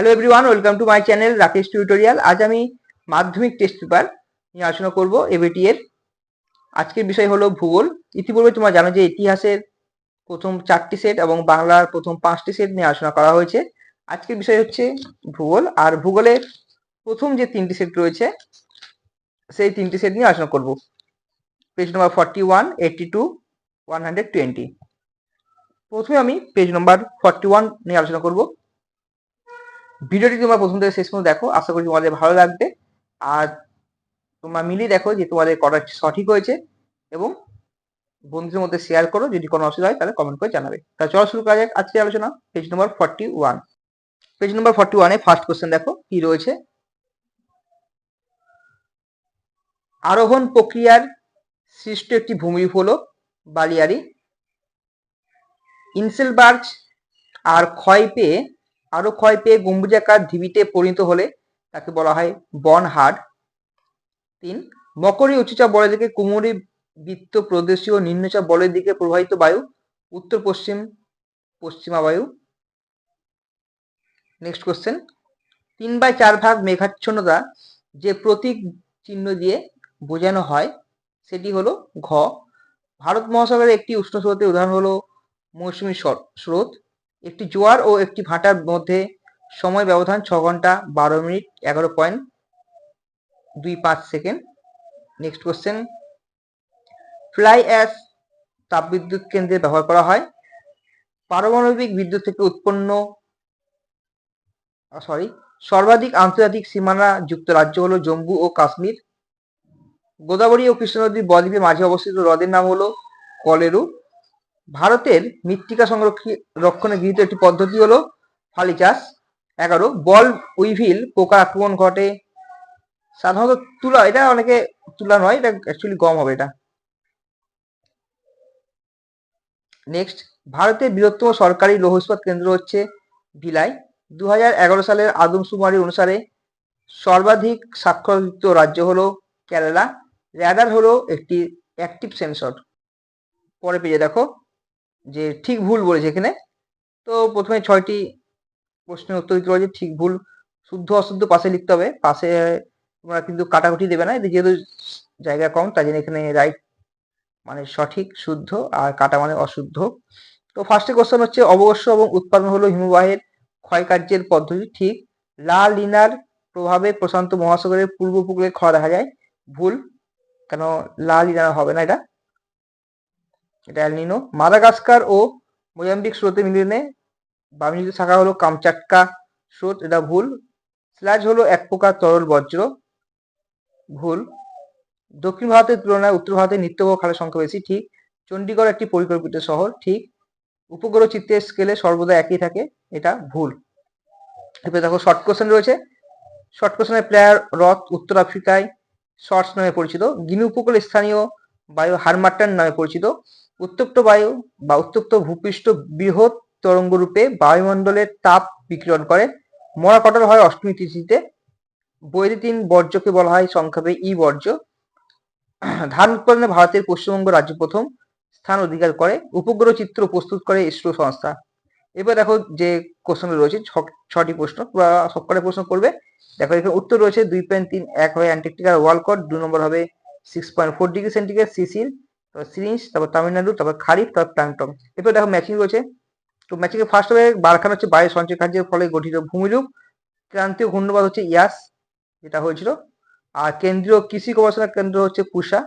Hello everyone welcome to my channel Rakesh tutorial আজ আমি মাধ্যমিক টেস্ট পেপার নিয়ে আলোচনা করব এবিটি এর। আজকের বিষয় হলো ভূগোল। ইতিপূর্বে তোমরা জানো যে ইতিহাসের প্রথম চারটি সেট এবং বাংলার প্রথম পাঁচটি সেট নিয়ে আলোচনা করা হয়েছে। আজকের বিষয় হচ্ছে ভূগোল। আর ভূগোলের প্রথম যে তিনটি সেট রয়েছে, সেই তিনটি সেট নিয়ে আলোচনা করব। Page number forty one eighty two one hundred twenty প্রথমে আমি পেজ নম্বর ফর্টি ওয়ান নিয়ে আলোচনা করব। ভিডিওটি তোমরা প্রথম থেকে শেষ পর্যন্ত দেখো, আশা করি তোমাদের ভালো লাগবে। আর তোমরা মিলিয়ে দেখো যে তোমাদের করার সঠিক হয়েছে এবং বন্ধুদের মধ্যে শেয়ার করো, যদি কোনো অসুবিধা হয় তাহলে কমেন্ট করে জানাবে। তাহলে চলো শুরু করা যাক আজকের আলোচনা page number forty one page number forty ওয়ানে ফার্স্ট কোশ্চেন দেখো, কি রয়েছে? আরোহণ প্রক্রিয়ার সৃষ্ট একটি ভূমিরূপ হলো বালিয়ারি। ইনসেলবার্গ আর ক্ষয় পেয়ে আরও ক্ষয় পেয়ে গম্বুজাকার ঢিবিতে পরিণত হলে তাকে বলা হয় বন হাড। তিন, মকরী উচ্চচাপ বলের দিকে কুমুরি বৃত্ত প্রদেশীয় নিম্নচাপ বলের দিকে প্রবাহিত বায়ু, উত্তর পশ্চিম, পশ্চিমা বায়ু। নেক্সট কোশ্চেন তিন বাই চার ভাগ মেঘাচ্ছন্নতা যে প্রতীক চিহ্ন দিয়ে বোঝানো হয়, সেটি হলো ঘ। ভারত মহাসাগরের একটি উষ্ণ স্রোতের উদাহরণ হলো মৌসুমী স্রোত। একটি জোয়ার ও একটি ভাটার মধ্যে সময় ব্যবধান ছ ঘণ্টা বারো মিনিট, এগারো পয়েন্ট দুই পাঁচ second. Next question fly ash তাপবিদ্যুৎ কেন্দ্রে ব্যবহার করা হয়। পারমাণবিক বিদ্যুৎ থেকে উৎপন্ন সরি সর্বাধিক আন্তর্জাতিক সীমানা যুক্ত রাজ্য হলো জম্মু ও কাশ্মীর। গোদাবরী ও কৃষ্ণ নদীর বদ্বীপের মাঝে অবস্থিত হ্রদের নাম হলো কলেরু। ভারতের মৃত্তিকা সংরক্ষণে গৃহীত একটি পদ্ধতি হলো ফালি চাষ। এগারো, বল উইভিল পোকা আক্রমণ ঘটে। সাধারণত তুলা, এটা অনেকে তুলা নয়, এটা অ্যাকচুয়ালি গম হবে এটা। নেক্সট ভারতের বৃহত্তম সরকারি লৌহ ইস্পাত কেন্দ্র হচ্ছে ভিলাই। দু এগারো সালের আদমশুমারি অনুসারে সর্বাধিক স্বাক্ষরযুক্ত রাজ্য হলো কেরালা। র্যাডার হলো একটি অ্যাক্টিভ সেন্সর পরে পেয়ে দেখো। যে ঠিক ভুল বলেছে এখানে। তো প্রথমে ছয়টি প্রশ্নের উত্তর দিতে পারছি ঠিক ভুল, শুদ্ধ, অশুদ্ধ পাশে লিখতে হবে। পাশে তোমরা কিন্তু কাটাকুটি দেবে না যেহেতু জায়গা কম, তাই জন্য এখানে রাইট মানে সঠিক, শুদ্ধ আর কাটা মানে অশুদ্ধ। তো ফার্স্টে কোশ্চেন হচ্ছে, অবশ্য এবং উৎপাদন হলো হিমবাহের ক্ষয়কার্যের পদ্ধতি ঠিক। লা লিনার প্রভাবে প্রশান্ত মহাসাগরের পূর্ব উপকূলে ক্ষয় দেখা যায়। ভুল, কেন লা লিনার হবে না এটা? এটা অ্যালনিনো মাদাগাস্কার ও মোজাম্বিক স্রোতে মিলিয়ে বা মিলিত শাখা হলো কামচাটকা স্রোত, এটা ভুল। স্ল্যাজ হলো এক প্রকার তরল বজ্র, ভুল। দক্ষিণ ভারতের তুলনায় উত্তর ভারতে নিত্যবহ খালের সংখ্যা বেশি, ঠিক। চণ্ডীগড় একটি পরিকল্পিত শহর, ঠিক। উপগ্রহ চিত্রের স্কেলে সর্বদা একই থাকে, এটা ভুল। এরপরে দেখো শর্ট কোশ্চেন রয়েছে। শর্ট কোশ্চেনের প্লেয়ার রথ উত্তর আফ্রিকায় শর্টস নামে পরিচিত। গিনি উপকূলে স্থানীয় বায়ু হারমাট্টান নামে পরিচিত। উত্তপ্ত বায়ু বা উত্তপ্ত ভূপৃষ্ঠ বৃহৎ তরঙ্গ রূপে বায়ুমণ্ডলের তাপ বিকিরণ করে। মরা কটল হয় অষ্টমী তিথিতে। বৈদিন বর্জ্যকে বলা হয় সংক্ষেপে ই বর্জ্য। ধান উৎপাদনে ভারতের পশ্চিমবঙ্গ রাজ্য প্রথম স্থান অধিকার করে। উপগ্রহ চিত্র প্রস্তুত করে ইসরো সংস্থা। এবার দেখো যে কোশ্চেন রয়েছে ছটি প্রশ্ন। বা সবকটা প্রশ্ন করবে। দেখো এখানে উত্তর রয়েছে দুই পয়েন্ট তিন এক হবে অ্যান্টার্কটিকার ওয়ালকট দু নম্বর হবে six point four degree centigrade Cecil তারপর সিরিঞ্জ তারপর তামিলনাড়ু, তারপর খারিফ, তারপর প্ল্যাংটন এরপর দেখো ম্যাচিং রয়েছে। তো ম্যাচিং এ ফার্স্ট হবে বারখান হচ্ছে বায়ু সঞ্চয় কার্যের ফলে গঠিত ভূমিরূপ। ক্রান্তীয় ঘূর্ণবাদ হচ্ছে ইয়াস, যেটা হয়েছিল। আর কেন্দ্রীয় কৃষি গবেষণা কেন্দ্র হচ্ছে পুষা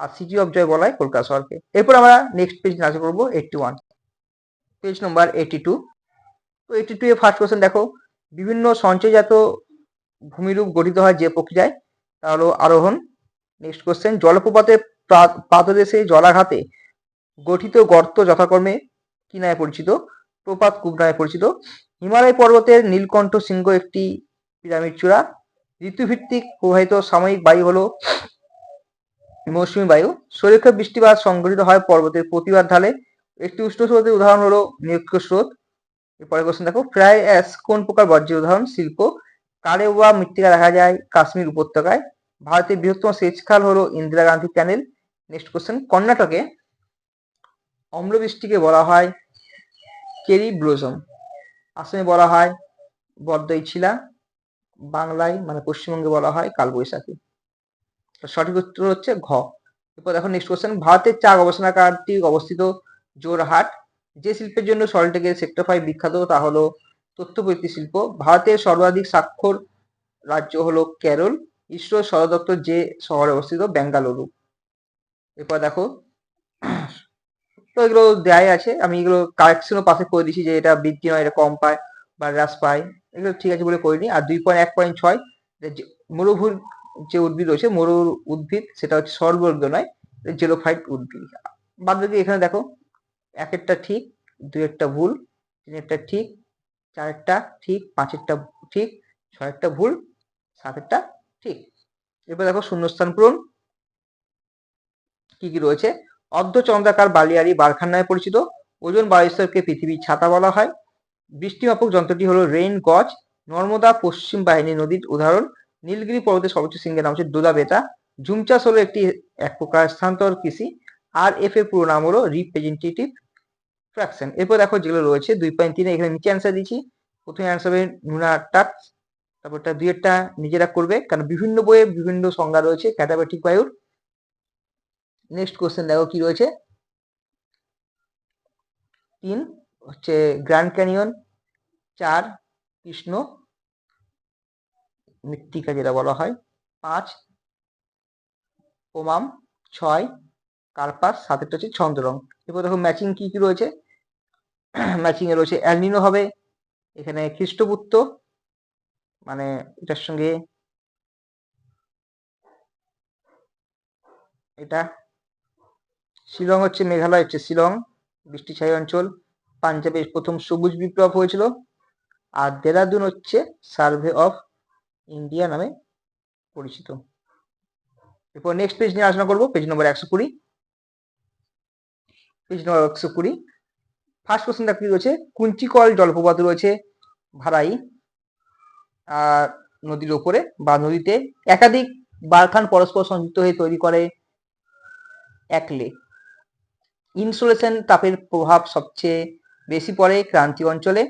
আর সিটি অফ জয় বলা হয় কলকাতা শহরকে। এরপর আমরা নেক্সট পেজ আলোচনা করব eighty one page number eighty two তো এইটি টু এ ফার্স্ট কোয়েশ্চেন দেখো। বিভিন্ন সঞ্চয়জাত ভূমিরূপ গঠিত হয় যে প্রক্রিয়ায় তা হলো আরোহণ। নেক্সট কোশ্চেন জলপ্রপাতের পাদদেশে জলাঘাতে গঠিত গর্ত যথাক্রমে কি নামে পরিচিত? প্রপাত কূপ নামে পরিচিত। হিমালয় পর্বতের নীলকণ্ঠ সিংহ একটি পিরামিড চূড়া। ঋতুভিত্তিক প্রবাহিত সাময়িক বায়ু হলো মৌসুমী বায়ু। সুরেখা বৃষ্টিপাত সংঘটিত হয় পর্বতের প্রতিবাদ ঢালে। একটি উষ্ণ স্রোতের উদাহরণ হলো নিরক্ষ স্রোত। এরপরে কোশ্চেন দেখো। ফ্রাই অ্যাস কোন প্রকার বর্জ্যের উদাহরণ? শিল্প। কালে ওয়া মৃত্তিকা দেখা যায় কাশ্মীর উপত্যকায়। ভারতের বৃহত্তম সেচ খাল হলো Indira Gandhi canal next question কর্ণাটকে অম্লবৃষ্টিকে বলা হয় কেরি ব্লোজম আসামে বলা হয় বদ্বই ছিলা বাংলায় মানে পশ্চিমবঙ্গে বলা হয় কালবৈশাখী। সঠিক উত্তর হচ্ছে ঘ। এরপর দেখো নেক্সট কোশ্চেন ভারতের চা গবেষণাগারটি অবস্থিত জোরহাট। যে শিল্পের জন্য সল্টলেকের সেক্টর ফাইভ বিখ্যাত তা হলো তথ্যপ্রযুক্তি শিল্প। ভারতের সর্বাধিক স্বাক্ষর রাজ্য হলো কেরল। ইসরোর সদর দপ্তর যে শহরে অবস্থিত, বেঙ্গালুরু। এরপর দেখো, তো এগুলো দেয়াই আছে। আমি এগুলো কারেকশনও পাশে করে দিয়েছি যে এটা বৃদ্ধি নয় এটা কম পায় বা হ্রাস পায়। এগুলো ঠিক আছে বলে করিনি। আর দুই পয়েন্ট এক পয়েন্ট ছয় মরুভূর যে উদ্ভিদ রয়েছে, মরুর উদ্ভিদ, সেটা হচ্ছে সর্বর্গ নয় জেলোফাইট উদ্ভিদ। বাদ বাকি এখানে দেখো এক একটা ঠিক দুই একটা ভুল তিন একটা ঠিক, চারেরটা ঠিক, পাঁচেরটা ঠিক, ছয়েরটা ভুল, সাতেরটা ঠিক। এরপর দেখো, শূন্যস্থান পূরণ। কি কি রয়েছে? অর্ধচন্দ্রাকার বালিয়ারি বারখান নামে পরিচিত। ওজন বায়ুস্তরকে পৃথিবীর ছাতা বলা হয়। বৃষ্টিমাপক যন্ত্রটি হলো রেইন গজ। নর্মদা পশ্চিম বাহিনী নদীর উদাহরণ। নীলগিরি পর্বতের সর্বোচ্চ সিংহের নাম হচ্ছে দোলা বেতা চাষ হলো একটি এক প্রকার স্থানান্তর কৃষি। আর এফ এর পুরো নাম হলো রিপ্রেজেন্টেটিভ ফ্র্যাকশন এরপর দেখো যেগুলো রয়েছে, দুই পয়েন্ট তিনে এখানে নিচে অ্যান্সার দিচ্ছি। প্রথমে অ্যান্সার হবে নুনা টাচ তারপরটা দুই একটা নিজেরা করবে। কারণ বিভিন্ন বইয়ে বিভিন্ন সংজ্ঞা রয়েছে ক্যাটাবেটিক বায়ুর। নেক্সট কোশ্চেন দেখো কি রয়েছে? তিন, হচ্ছে গ্র্যান্ড ক্যানিয়ন চার, কৃষ্ণ, মৃত্তিকা যেটা বলা হয়, পাঁচ, ওমাম, ছয়, কার্পাস, সাতেরটা হচ্ছে ছন্দরং এরপর দেখো ম্যাচিং কি কি রয়েছে? ম্যাচিং এ রয়েছে অ্যালনিনো হবে, এখানে খ্রিস্টপুত্র মানে এটার সঙ্গে এটা শিলং হচ্ছে মেঘালয়, হচ্ছে শিলং বৃষ্টিছায়ী অঞ্চল। পাঞ্জাবে প্রথম সবুজ বিপ্লব হয়েছিল। আর দেরাদুন হচ্ছে সার্ভে অফ ইন্ডিয়া নামে পরিচিত। এরপর নেক্সট পেজ নিয়ে আলোচনা করব পেজ নম্বর একশো কুড়ি। পেজ নম্বর একশো কুড়ি। ফার্স্ট কোশ্চেনটা কি রয়েছে? কুঞ্চিকল জলপ্রপাত রয়েছে ভাড়াই আর নদীর ওপরে বা নদীতে। একাধিক বারখান পরস্পর সংযুক্ত হয়ে তৈরি করে এক লেক। ইনসুলেশন তাপের প্রভাব সবচেয়ে বেশি পড়ে ক্রান্তীয় অঞ্চলে।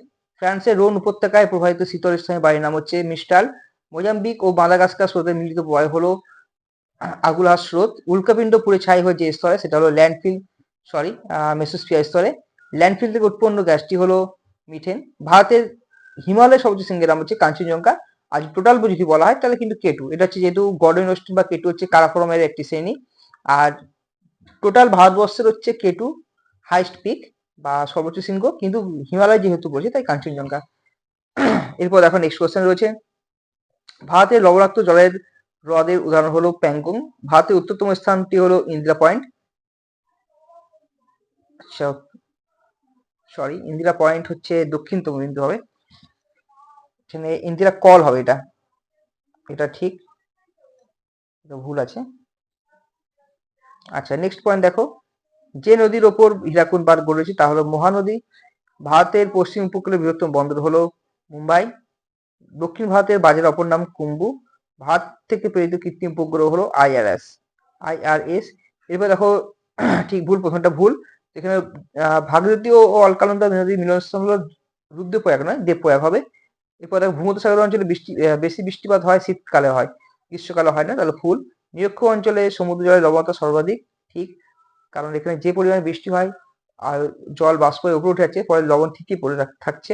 ফ্রান্সের রোন উপত্যকায় প্রবাহিত শীতল স্থানে বাড়ির নাম হচ্ছে মিস্টাল। মোজাম্বিক ও মাদাগাস্কার স্রোতের মিলিত প্রবাহ হলো আগুলার স্রোত। উল্কাপিণ্ড পুড়ে ছাই হয়ে যে স্তরে, সেটা হলো ল্যান্ডফিল, সরি মেসোস্ফিয়ার স্তরে। ল্যান্ডফিল থেকে উৎপন্ন গ্যাসটি হলো মিথেন। ভারতের হিমালয় সবচেয়ে সিংহের নাম হচ্ছে কাঞ্চনজঙ্ঘা। আর টোটাল যদি বলা হয়, তাহলে কিন্তু কেটু। এটা হচ্ছে যেহেতু গর্ডন ওয়েস্টিন বা কেটু হচ্ছে কারাকরমের একটি শ্রেণি। আর টোটাল ভারতবর্ষের হচ্ছে কেটু হাইস্ট পিক বা সর্বোচ্চ শৃঙ্গ, কিন্তু হিমালয় যেহেতু বলছে, তাই কাঞ্চনজঙ্ঘা। এরপর দেখো নেক্সট কোয়েশ্চেন রয়েছে। ভারতের লবণাক্ত জলের হ্রদের উদাহরণ হলো প্যাংগং। ভারতের উত্তরতম স্থানটি হলো ইন্দিরা পয়েন্ট। আচ্ছা সরি ইন্দিরা পয়েন্ট হচ্ছে দক্ষিণতম বিন্দু হবে। এখানে ইন্দিরা কল হবে এটা। এটা ঠিক ভুল আছে। আচ্ছা নেক্সট পয়েন্ট দেখো। যে নদীর ওপর হীরাকুদ বাঁধ গড়েছে তা হলো মহানদী। ভারতের পশ্চিম উপকূলের বৃহত্তম বন্দর হলো মুম্বাই। দক্ষিণ ভারতের বাজার অপর নাম কুম্বু। ভারত থেকে প্রেরিত কৃত্রিম উপগ্রহ হলো আইআরএস আইআরএস এরপর দেখো, ঠিক ভুল, প্রথমটা ভুল। এখানে ভাগীরথী ও অলকানন্দা নদীর মিলনস্থল হলো রুদ্রপ্রয়াগ নয়, দেবপ্রয়াগ হবে। এরপর দেখো, ভূমধ্যসাগর অঞ্চলে বৃষ্টি বেশি বৃষ্টিপাত হয়, শীতকালে হয়। গ্রীষ্মকালে হয় না, তাহলে ফুল নিরক্ষ অঞ্চলে সমুদ্র জলের লবণতা সর্বাধিক, ঠিক? কারণ এখানে যে পরিমাণে বৃষ্টি হয় আর জল বাষ্প উপরে উঠে যাচ্ছে পরে লবণ ঠিকই পড়ে থাকছে।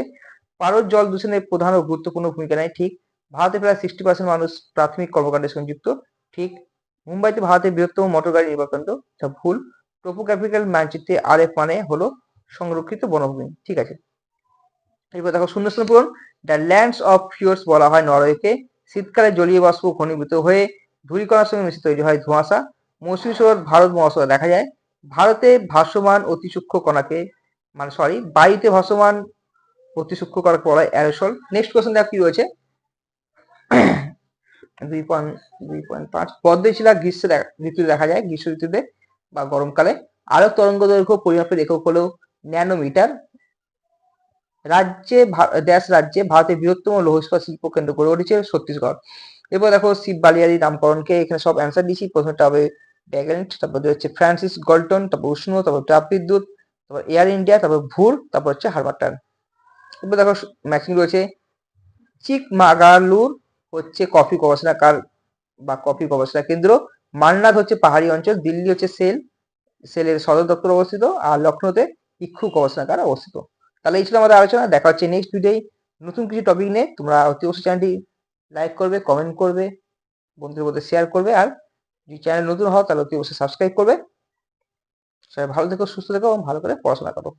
পারদ জল দূষণের প্রধান ও গুরুত্বপূর্ণ ভূমিকা নেয়, ঠিক? ভারতে প্রায় সিক্সটি পার্সেন্ট মানুষ প্রাথমিক কর্মকাণ্ডে সংযুক্ত, ঠিক? মুম্বাইতে ভারতের বৃহত্তম মোটর গাড়ি যা ভুল। টোপোগ্রাফিক্যাল মানচিত্রে আর এফ মানে হলো সংরক্ষিত বনভূমি, ঠিক আছে? এরপর দেখো, শূন্যস্থান পূরণ। দ্য ল্যান্ডস অফ ফিওর্স বলা হয় নরওয়েকে। শীতকালে জলীয় বাষ্প ঘনীভূত হয়ে ধূলিকণার সঙ্গে মিশে তৈরি হয় ধোঁয়াশা। মৌসুমী শহর ভারত মহাসাগরে দেখা যায়, ভারতে ভাসমান অতি সূক্ষ্ম কণাকে মানে সরি বায়ুতে ভাসমান অতি সূক্ষ্ম কণাকে বলা হয় অ্যারোসল নেক্সট কোয়েশ্চেন দেখো কি রয়েছে? দুই পয়েন্ট দুই পয়েন্ট পাঁচ। পদ্মে শিলা গ্রীষ্ম ঋতুতে দেখা যায়, গ্রীষ্ম ঋতুতে বা গরমকালে। আলোক তরঙ্গ দৈর্ঘ্য পরিমাপের একক হলো ন্যানোমিটার। রাজ্যে দেশ রাজ্যে ভারতের বৃহত্তম লৌহ শিল্প কেন্দ্র গড়ে উঠেছে ছত্তিশগড়। এরপর দেখো শিব বালিয়ারি নামকরণকে এখানে সব অ্যান্সার দিচ্ছি প্রথমটা হবে ব্যাগেন্ট তারপর হচ্ছে ফ্রান্সিস গল্টন, তারপর উষ্ণ, তারপর তাপ বিদ্যুৎ তারপর এয়ার ইন্ডিয়া, তারপর ভুর, তারপর হচ্ছে হারবাটার এরপর দেখো ম্যাচিং রয়েছে চিকমাগালুর হচ্ছে কফি গবেষণা কার বা কফি গবেষণা কেন্দ্র। মান্নাদ হচ্ছে পাহাড়ি অঞ্চল, দিল্লি হচ্ছে সেল, সেলের সদর দপ্তর অবস্থিত আর লখনৌতে ইক্ষু গবেষণাগার অবস্থিত। তাহলে এই ছিল আমাদের আলোচনা, দেখা হচ্ছে নেক্সট ভিডিওয় নতুন কিছু টপিক নিয়ে তোমরা অতি অবশ্যই চ্যানেলটি লাইক করবে কমেন্ট করবে, বন্ধুদের মধ্যে শেয়ার করবে আর যদি চ্যানেল নতুন হও তাহলে অতি অবশ্যই সাবস্ক্রাইব করবে। সবাই ভালো থেকো, সুস্থ থেকো এবং ভালো করে পড়াশোনা করো।